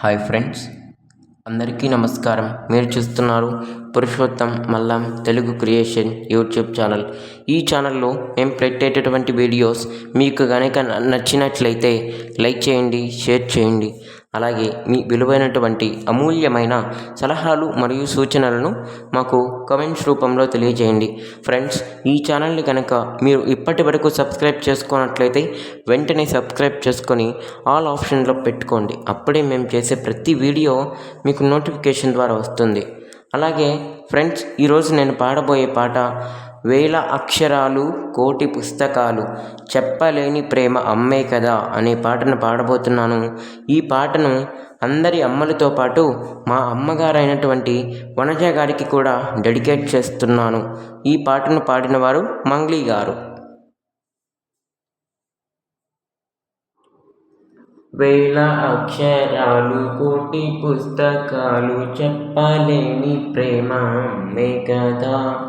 Hi friends అందరికీ నమస్కారం. మీరు చూస్తున్నారు Purushottam Mallam Telugu creation YouTube channel. ఈ ఛానల్లో మేము పెట్టేటటువంటి వీడియోస్ మీకు కనుక నచ్చినట్లయితే లైక్ చేయండి షేర్ చేయండి. అలాగే మీ విలువైనటువంటి అమూల్యమైన సలహాలు మరియు సూచనలను మాకు కమెంట్స్ రూపంలో తెలియజేయండి. ఫ్రెండ్స్ ఈ ఛానల్ని కనుక మీరు ఇప్పటి వరకు సబ్స్క్రైబ్ చేసుకున్నట్లయితే వెంటనే సబ్స్క్రైబ్ చేసుకొని ఆల్ ఆప్షన్లో పెట్టుకోండి. అప్పుడే మేము చేసే ప్రతి వీడియో మీకు నోటిఫికేషన్ ద్వారా వస్తుంది. అలాగే ఫ్రెండ్స్ ఈరోజు నేను పాడబోయే పాట వేల అక్షరాలు కోటి పుస్తకాలు చెప్పలేని ప్రేమ అమ్మే కదా అనే పాటను పాడబోతున్నాను. ఈ పాటను అందరి అమ్మలతో పాటు మా అమ్మగారైనటువంటి వనజ గారికి కూడా డెడికేట్ చేస్తున్నాను. ఈ పాటను పాడిన వారు మంగ్లీ గారు. వేల అక్షరాలు కోటి పుస్తకాలు చెప్పలేని ప్రేమ అమ్మే కదా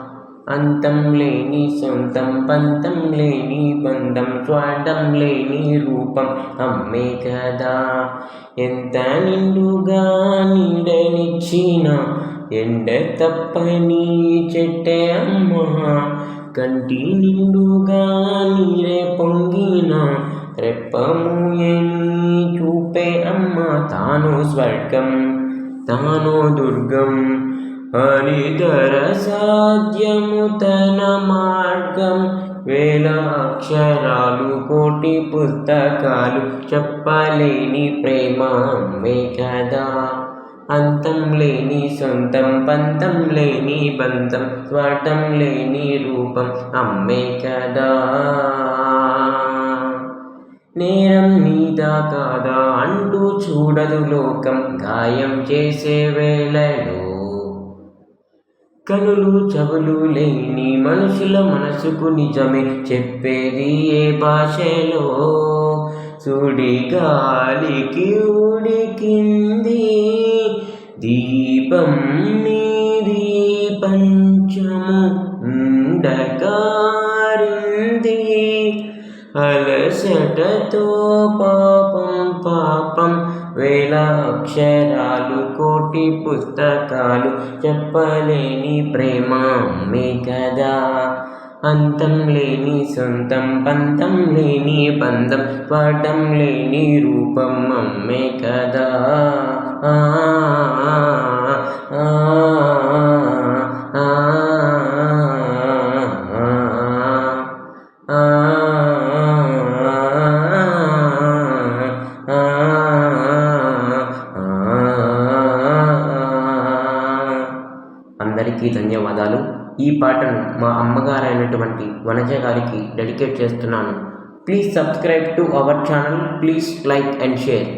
అంతం లేని సొంతం పంతం లేని బంధం స్వార్థం లేని రూపం. అమ్మే కదా ఎంత నిండుగా నీడనిచ్చిన ఎండ తప్పని చెట్టే అమ్మ. కంటి నిండుగా నీరే పొంగిన రెప్పమూయని చూపే అమ్మ. తాను స్వర్గం తాను దుర్గం హరిధర సాధ్యము తన మార్గం వేల అక్షరాలు కోటి పుస్తకాలు చెప్పలేని ప్రేమ అమ్మే కదా. అంతం లేని సొంతం పంతం లేని బంధం స్వాటం లేని రూపం అమ్మే కదా. నేరం నీదా కాదా అంటూ చూడదు లోకం గాయం చేసే వేళలో కనులు చెవులు లేని మనుషుల మనసుకు నిజమే చెప్పేది ఏ భాషలో? సుడి గాలికి ఉడికింది దీపం నీది పంచము ఉండకారింది అలసటతో పాపం పాపం వేల అక్షరాలు కోటి పుస్తకాలు చెప్పలేని ప్రేమ మీ కదా. అంతం లేని సొంతం పంతం లేని పందం పాఠం లేని రూపం అమ్మే కదా. అందరికీ ధన్యవాదాలు. ఈ పాటను మా అమ్మగారైనటువంటి వనజ గారికి డెడికేట్ చేస్తున్నాను. Please subscribe to our channel. Please like and share.